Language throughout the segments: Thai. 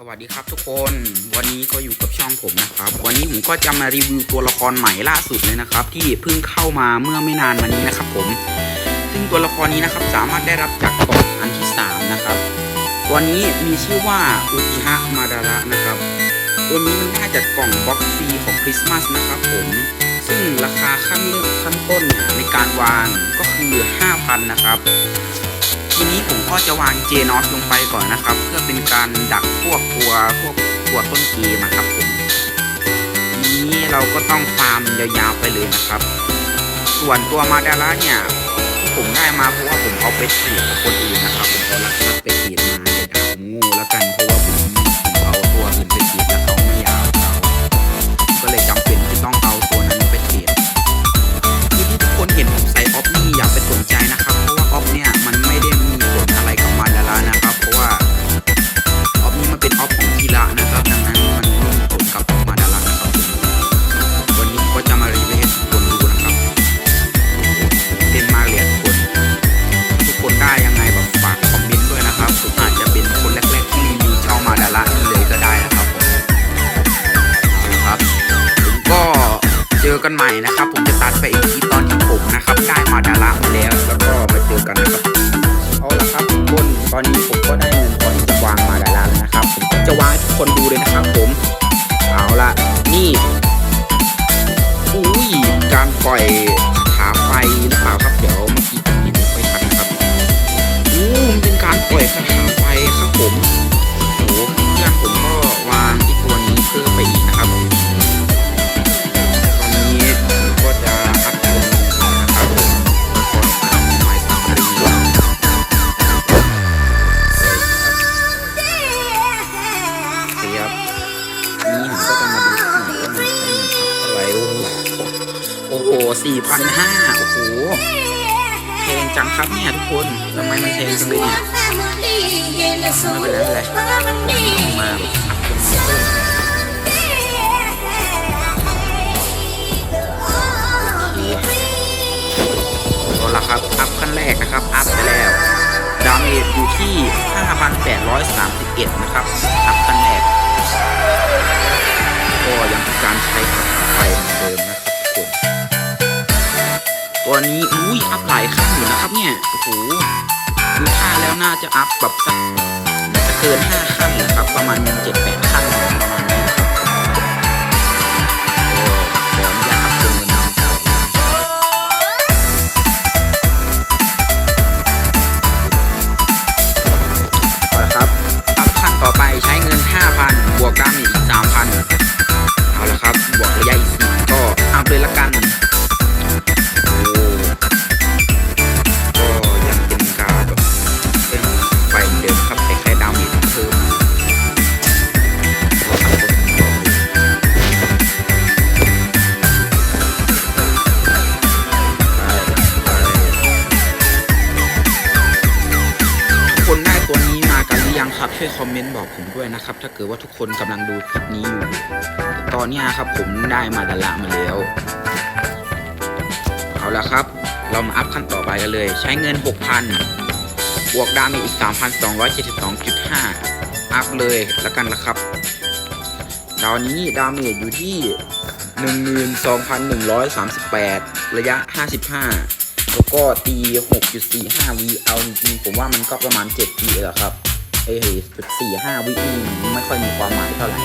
สวัสดีครับทุกคนวันนี้ก็อยู่กับช่องผมนะครับ วันนี้ผมก็จะมารีวิวตัวละครใหม่ล่าสุดเลยนะครับ ที่เพิ่งเข้ามาเมื่อไม่นานมานี้นะครับ ผม ซึ่งตัวละครนี้นะครับสามารถได้รับจากกล่องอันที่ 3 นะครับ ตัวนี้มีชื่อว่าอุติฮะมาดาระนะครับ ตัวนี้มันได้จากกล่องบ็อกซ์ฟรีของคริสต์มาสนะครับผม ซึ่งราคาขั้นเริ่มขั้นต้นในการวางก็คือ 5,000 นะครับ ทีนี้ผมก็จะวางเจนอสลงไปก่อนนะครับ เพื่อเป็นการดักพวกตัวพวกตัวต้นเกมครับผมทีนี้เราก็ต้องฟาร์มยาวๆไปเลยนะครับ ส่วนตัวมาดาระเนี่ยที่ผมได้มาเพราะว่าผมเอาไปเสียบกับคนอื่นนะครับ ผมเอาลักษณะไปเสียบมาเลยด่าผมง่แล้วกันเพราะว่าผมผมเอาตัวอื่นไปเสียบแล้วเก โอ้โหสี่พันห้าโอ้โหแพงจังครับเนี่ยทุกคนทำไมมันแพงจังเลยเนี่ยไม่เป็นไรไม่เป็นไรผมมาแบบอัดลงเพิ่มเอาละครับ อัพขั้นแรกนะครับ อัพไปแล้ว ดาเมจอยู่ที่ 5,831 นะครับ อัพขั้นแรกก็ยัง ตัวนี้อุ้ยอัพหลายขั้นอยู่นะครับเนี่ยโอ้โหดูท่าแล้วน่าจะอัพแบบสักน่าจะเกิน5ขั้นนะครับ ประมาณ7-8ขั้นประมาณ แล้ว เอาละครับ เรามาอัพขั้นต่อไปกันเลย ใช้เงิน 6,000 บวกดาเมจอีก 3,272.5 อัพเลยแล้วกันละครับ ตอนนี้ดาเมจอยู่ที่ 12,138 ระยะ 55 แล้วก็ตี 6.45วิเอาจริงๆผมว่ามันก็ประมาณ7วิแหละครับเอ้ย4.5วีไม่ค่อยมีความหมายเท่าไหร่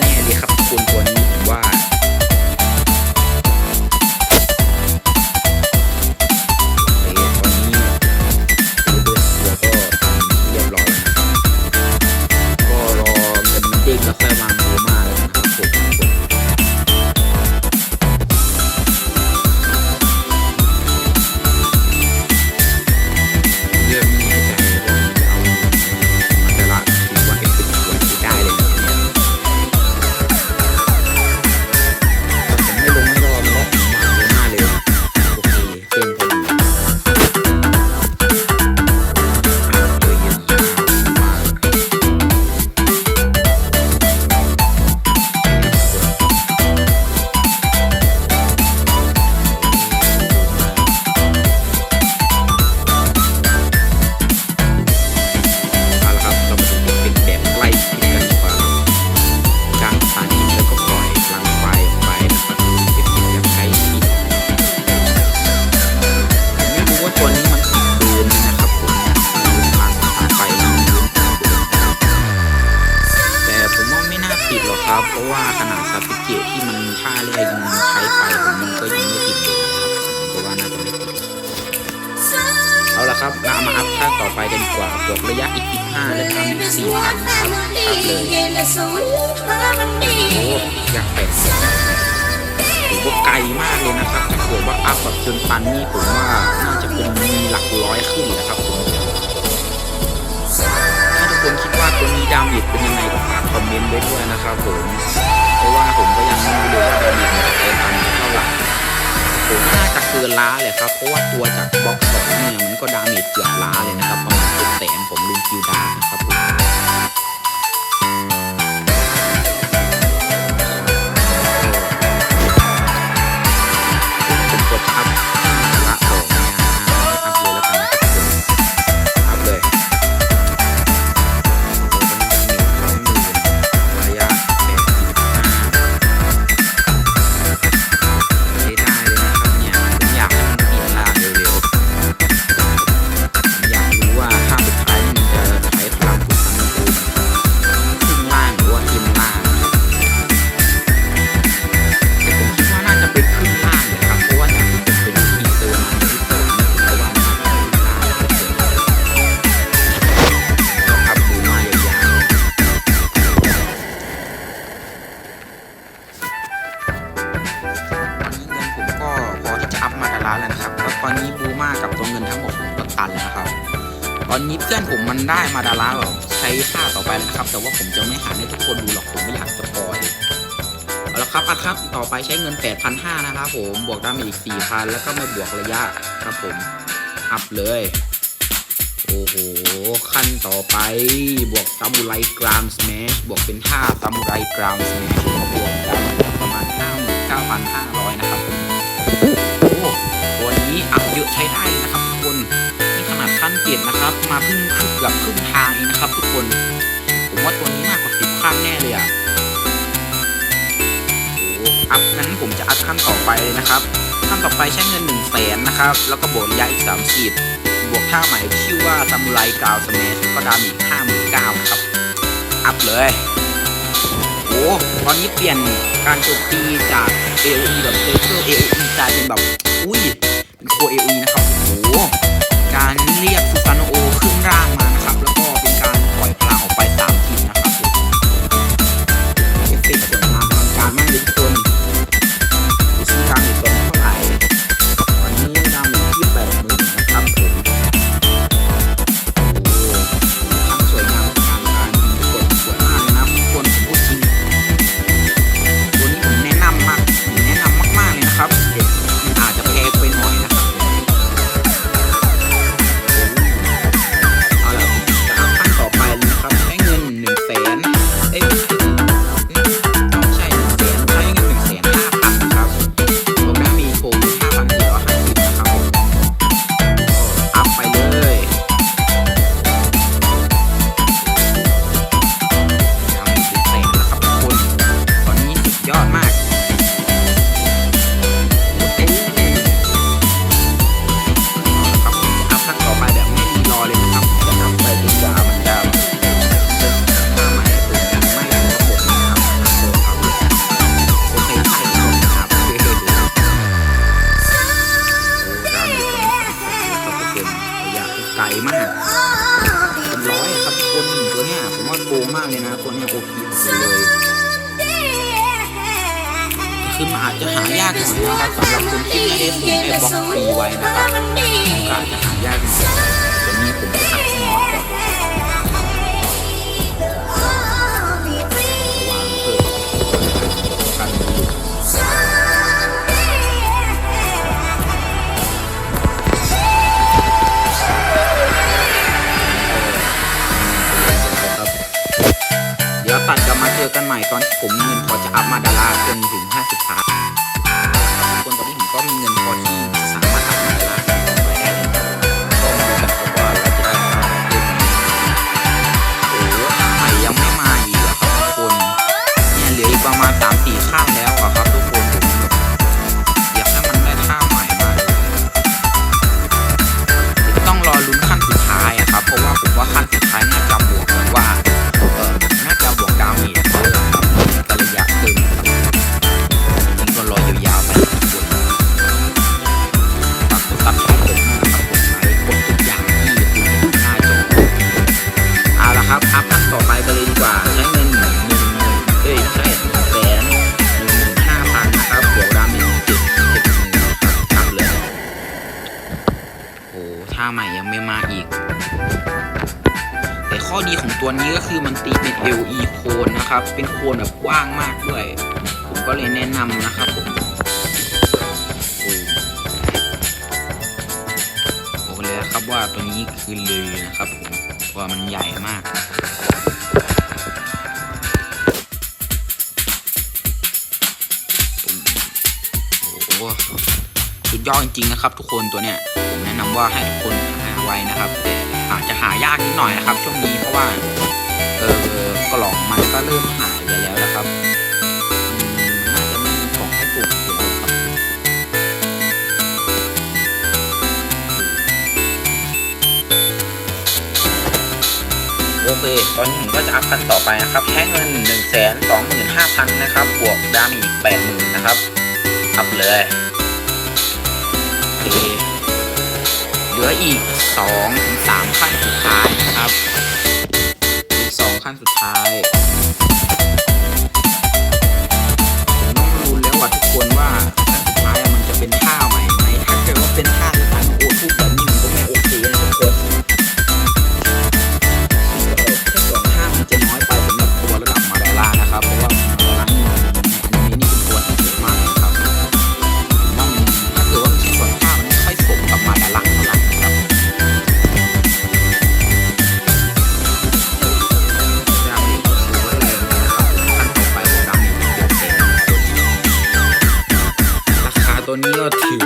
แน่ดีครับคุณตัวนี้ว่า ต่อัพแบบจนปันนี่ผมว่าน่าจะเป็นมีหลักร้อยขึ้นนะครับผมถ้าทุกคนคิดว่าตัวนี้ดาเมจเป็นยังไงก็ฝากคอมเมนต์ไว้ด้วยนะครับผมเพราะว่าผมก็ยังไม่รู้เลยว่าดาเมจมันจะเป็นอันเท่าไหร่ผมว่าน่าจะเกินล้าเลยครับเพราะว่าตัวจากบล็อกสองเนี่ยมันก็ดาเมจเกือบล้าเลยนะครับประมาณเจ็ดแสนผมลืมคิวดานะครับผม ใช้เงิน 8,500 นะครับผม บวกดาเมจอีก 4,000 แล้วก็ไมาบวกระยะครับผม อัพเลย โอ้โห ขั้นต่อไป บวกซามูไรกรามสแมชบวกเป็นท่าซามูไรกรามสแมชบวกกันประมาณ 59,500 นะครับ โอ้ตัวนี้อัพเยอะใช้ได้นะครับทุกคนนี่ขนาดขั้นเจ็ดนะครับ มาเพิ่งครึ่งเกือบครึ่งทางเองนะครับทุกคน ผมว่าตัวนี้มากกว่าสิบขั้นแน่เลยอะ อัพนั้นผมจะอัพขั้นต่อไปเลยนะครับขั้นต่อไปใช้เงิน1นึ่งแสนนะครับ แล้วก็บวกระยะอีก3 0บวกท่าใหม่ที่ชื่อว่าซามูไรกาวสมชก็ดามจห้าหมื่นเก้าครับ อัพเลยโอ้ตอนนี้เปลี่ยนการโจมตีจาก AOE แบบเซอร์เคิล AOE กลายเป็นแบบ อุ้ย เป็นโค AOE นะครับโอ้ ไกลมากเป็นร้อยครับคนตัวเนี้ยผมว่าโกงมากเลยนะตัวเนี้ยโอพีเลยคือมันอาจจะหายากหน่อยนะครับสำหรับคนที่ไม่ได้ซื้อไอ้บล็อกฟรีไว้นะครับโอกาสจะหายากหน่อยตัวนี้ผมจะทำ อกันใหม่ตอนผมมีเงินพอจะอัพมาดาราจนถึง 50พานคนตอนนี้ผมก็มีเงินพอที่สามารถอัพมาดาราไว้ได้แล้วก็มาดูกันครับว่าเราจะได้เล่นไหมโอ้โหภาพใหม่ยังไม่มาอีกอะครับทุกคนเนี่ยเหลืออีกประมาณ3-4ข้างแล้ว แต่ข้อดีของตัวนี้ก็คือมันตีเป็น LE โคนนะครับ เป็นโคนแบบกว้างมากด้วย ผมก็เลยแนะนำนะครับผมโอ้บอกเลยครับว่าตัวนี้คือเลยนะครับผมว่ามันใหญ่มากโอ้โหสุดยอดจริงๆนะครับ ทุกคนตัวเนี้ยผมแนะนำว่าให้ทุกคนหาไว้นะครับ อาจจะหายากนิดหน่อยนะครับ ช่วงนี้เพราะว่า เออกล่องมันก็เริ่มหายไปแล้วนะครับอืมน่าจะไม่มีกล่องให้ปลูกอยู่แล้วครับโอเคตอนนี้ผมก็จะอัพกันต่อไปนะครับแค่เงิน1 2 5 0 0 0นะครับ บวกดามอีก80,000นะครับ อัพเลยเหลืออีก2ถึง ครั้งสุดท้ายนะครับ ตัว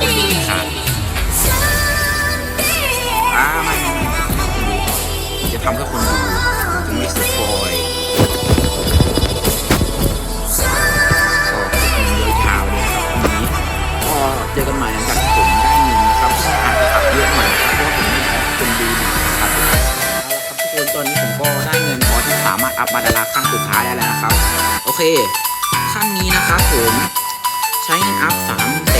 ปี้ครับอ่าไม่ไม่ไม่จะทำให้คนดูจะไม่สปอยก็เป็นเรื่องยาวเลยครับวันนี้ก็เจอกันใหม่หลังจากที่ผมได้เงินนะครับอาจจะอัพเยอะหน่อยนะครับเพราะว่าผมเป็นดูดีนะครับเละครับทุกคนตอนนี้ผมก็ได้เงินพอที่สามารถอัพมาดาราขั้นสุดท้ายได้แล้วนะครับ โอเคขั้นนี้นะครับผมใช้เงินอัพสาม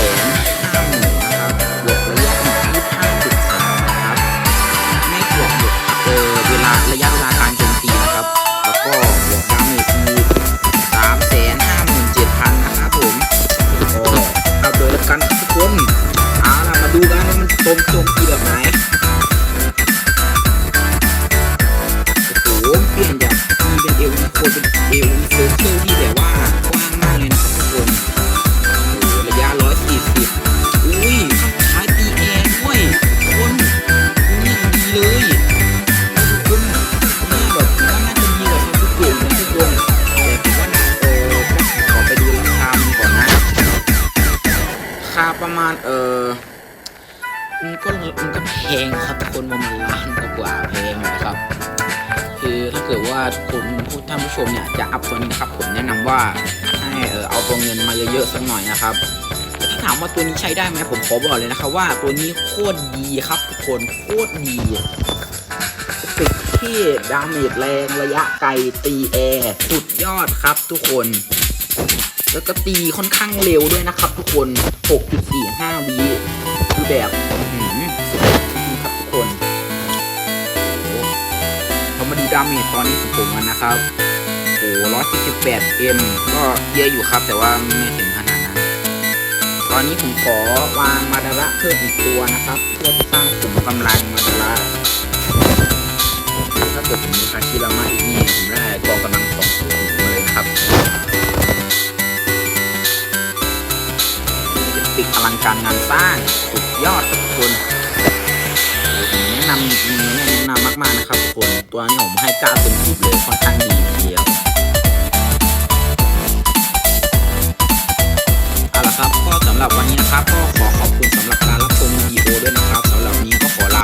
ว่ ชมเนี่ยจะอัพตัวนี้นะครับผมแนะนำว่าให้เออเอาตัวเงินมาเยอะๆสักหน่อยนะครับแต่ถ้าถามว่าตัวนี้ใช้ได้ไหมผมขอบอกเลยนะครับว่าตัวนี้โคตรดีครับทุกคนโคตรดีสึกที่ดาเมจแรงระยะไกลตีแอร์สุดยอดครับทุกคน แล้วก็ตีค่อนข้างเร็วด้วยนะครับทุกคน 6.45 วิคือแบบหือสุดครับทุกคนเรามาดูดาเมจตอนนี้ของผมกันนะครับ โอ้ร้อยสิบแปดเอ็มก็เยอะอยู่ครับ แต่ว่าไม่ถึงขนาดนั้น ตอนนี้ผมขอวางมาดาระเพิ่มอีกตัวนะครับ เพื่อสร้างขุมกำลังมาดาระถ้าเกิดผมมีคาชิรามาอีกนี่ผมได้กองกำลังสองตัวเลยครับปิกอลังการงานสร้างสุดยอดครับทุกคนผมแนะนำจริงๆแนะนำมากๆนะครับทุกคน ตัวนี้ผมให้9เต็ม10เลยค่อนข้างดีทีเดียว หรับวันนี้นะครับ ก็ขอขอบคุณสำหรับการรับชมวิดีโอด้วยนะครับสำหรับนี้ก็ขอลา